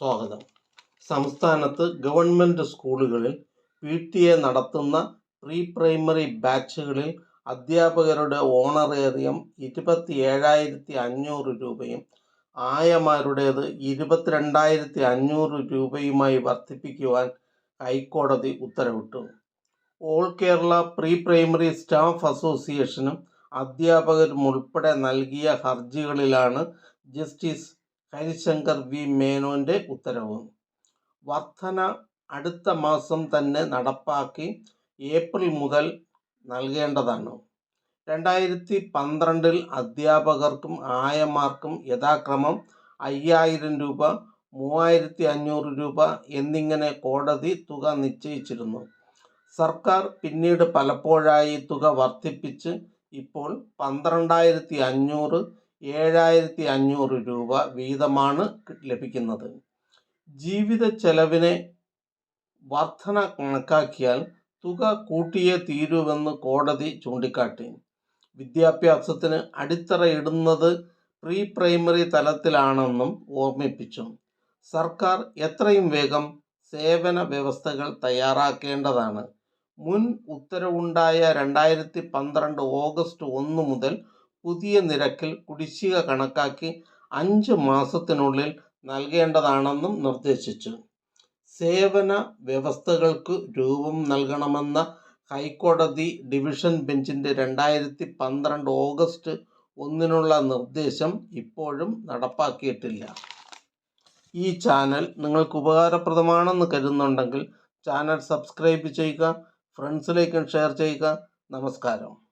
സ്വാഗതം. സംസ്ഥാനത്ത് ഗവൺമെന്റ് സ്കൂളുകളിൽ പി ടി എ നടത്തുന്ന പ്രീ പ്രൈമറി ബാച്ചുകളിൽ അധ്യാപകരുടെ ഓണറേറിയം ഇരുപത്തി ഏഴായിരത്തി അഞ്ഞൂറ് രൂപയും ആയമാരുടേത് ഇരുപത്തിരണ്ടായിരത്തി അഞ്ഞൂറ് രൂപയുമായി വർദ്ധിപ്പിക്കുവാൻ ഹൈക്കോടതി ഉത്തരവിട്ടു. All Kerala pre primary staff അസോസിയേഷനും അധ്യാപകരും ഉൾപ്പെടെ നൽകിയ ഹർജികളിലാണ് ജസ്റ്റിസ് ഹരിശങ്കർ വി. മേനോന്റെ ഉത്തരവ്. വർധന അടുത്ത മാസം തന്നെ നടപ്പാക്കി ഏപ്രിൽ മുതൽ നൽകേണ്ടതാണ്. രണ്ടായിരത്തി പന്ത്രണ്ടിൽ അധ്യാപകർക്കും ആയമാർക്കും യഥാക്രമം അയ്യായിരം രൂപ മൂവായിരത്തി അഞ്ഞൂറ് രൂപ എന്നിങ്ങനെ കോടതി തുക നിശ്ചയിച്ചിരുന്നു. സർക്കാർ പിന്നീട് പലപ്പോഴായി തുക വർദ്ധിപ്പിച്ച് ഇപ്പോൾ പന്ത്രണ്ടായിരത്തി അഞ്ഞൂറ് ഏഴായിരത്തി അഞ്ഞൂറ് രൂപ വീതമാണ് ലഭിക്കുന്നത്. ജീവിത ചെലവിനെ വർധന കണക്കാക്കിയാൽ തുക കൂട്ടിയേ തീരുവെന്ന് കോടതി ചൂണ്ടിക്കാട്ടി. വിദ്യാഭ്യാസത്തിന് അടിത്തറയിടുന്നത് പ്രീ പ്രൈമറി തലത്തിലാണെന്നും ഓർമ്മിപ്പിച്ചു. സർക്കാർ എത്രയും വേഗം സേവന വ്യവസ്ഥകൾ തയ്യാറാക്കേണ്ടതാണ്. മുൻ ഉത്തരവുണ്ടായ രണ്ടായിരത്തി പന്ത്രണ്ട് ഓഗസ്റ്റ് ഒന്ന് മുതൽ പുതിയ നിരക്കിൽ കുടിശ്ശിക കണക്കാക്കി അഞ്ച് മാസത്തിനുള്ളിൽ നൽകേണ്ടതാണെന്നും നിർദ്ദേശിച്ചു. സേവന വ്യവസ്ഥകൾക്ക് രൂപം നൽകണമെന്ന ഹൈക്കോടതി ഡിവിഷൻ ബെഞ്ചിന്റെ രണ്ടായിരത്തി പന്ത്രണ്ട് ഓഗസ്റ്റ് ഒന്നിനുള്ള നിർദ്ദേശം ഇപ്പോഴും നടപ്പാക്കിയിട്ടില്ല. ഈ ചാനൽ നിങ്ങൾക്ക് ഉപകാരപ്രദമാണെന്ന് കരുതുന്നുണ്ടെങ്കിൽ ചാനൽ സബ്സ്ക്രൈബ് ചെയ്യുക ഫ്രണ്ട്സിലേക്കും ഷെയർ ചെയ്യുക. നമസ്കാരം.